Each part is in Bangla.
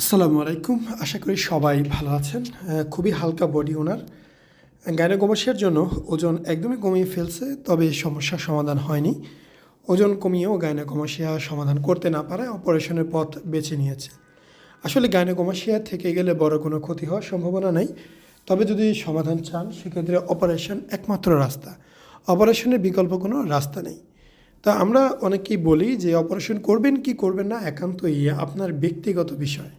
আসসালামু আলাইকুম। আশা করি সবাই ভালো আছেন। খুবই হালকা বডি ওনার গাইনোকমাসিয়ার জন্য ওজন একদমই কমিয়ে ফেলছে, তবে সমস্যার সমাধান হয়নি। ওজন কমিয়েও গাইনোকমাসিয়া সমাধান করতে না পারায় অপারেশনের পথ বেছে নিয়েছে। আসলে গাইনোকমাসিয়া থেকে গেলে বড় কোনো ক্ষতি হওয়ার সম্ভাবনা নেই। তবে যদি সমাধান চান, সেক্ষেত্রে অপারেশন একমাত্র রাস্তা। অপারেশনের বিকল্প কোনো রাস্তা নেই। তা আমরা অনেকেই বলি যে, অপারেশন করবেন কি করবেন না, একান্তই আপনার ব্যক্তিগত বিষয়।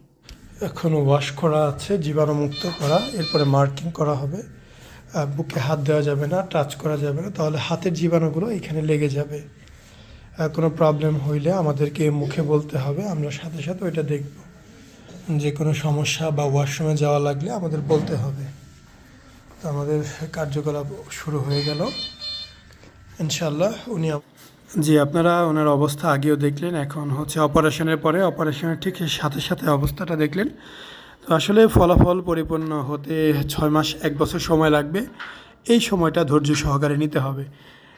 এখনও ওয়াশ করা আছে, জীবাণুমুক্ত করা, এরপরে মার্কিং করা হবে। বুকে হাত দেওয়া যাবে না টাচ করা যাবে না, তাহলে হাতের জীবাণুগুলো এখানে লেগে যাবে। কোনো প্রবলেম হইলে আমাদেরকে মুখে বলতে হবে, আমরা সাথে সাথে ওইটা দেখব। যে কোনো সমস্যা বা ওয়াশরুমে যাওয়া লাগলে আমাদের বলতে হবে। তো আমাদের কার্যকলাপ শুরু হয়ে গেল। ইনশাল্লাহ উনি জি, আপনারা ওনার অবস্থা আগেও দেখলেন, এখন হচ্ছে অপারেশনের পরে, অপারেশনের ঠিক সাথে সাথে অবস্থাটা দেখলেন। তো আসলে ফলাফল পরিপূর্ণ হতে ছয় মাস, এক বছর সময় লাগবে। এই সময়টা ধৈর্য সহকারে নিতে হবে।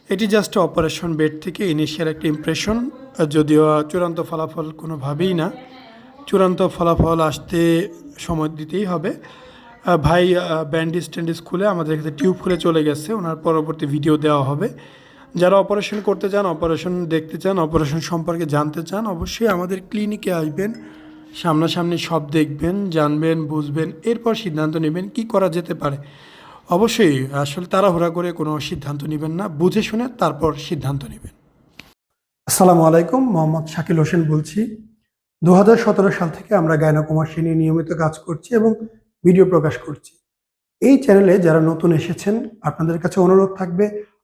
এটি জাস্ট অপারেশন বেড থেকে ইনিশিয়াল একটা ইমপ্রেশন যদিও চূড়ান্ত ফলাফল কোনোভাবেই না। চূড়ান্ত ফলাফল আসতে সময় দিতেই হবে। ভাই ব্যান্ডিজ ট্যান্ডিজ খুলে আমাদের কাছে টিউব খুলে চলে গেছে, ওনার পরবর্তী ভিডিও দেওয়া হবে। যারা অপারেশন করতে চান অপারেশন দেখতে চান অপারেশন সম্পর্কে জানতে চান, অবশ্যই আমাদের ক্লিনিকে আসবেন, সামনাসামনি সব দেখবেন, জানবেন, বুঝবেন, এরপর সিদ্ধান্ত নেবেন কি করা যেতে পারে। অবশ্যই আসলে তাড়াহুড়া করে কোনো সিদ্ধান্ত নেবেন না, বুঝে শুনে তারপর সিদ্ধান্ত নেবেন। আসসালামু আলাইকুম, মোহাম্মদ শাকিল হোসেন বলছি। দু হাজার সতেরো সাল থেকে আমরা গায়নাকুমাসী নিয়ে নিয়মিত কাজ করছি এবং ভিডিও প্রকাশ করছি। এই চ্যানেলে যারা নতুন এসেছেন, আপনাদের কাছে অনুরোধ থাকবে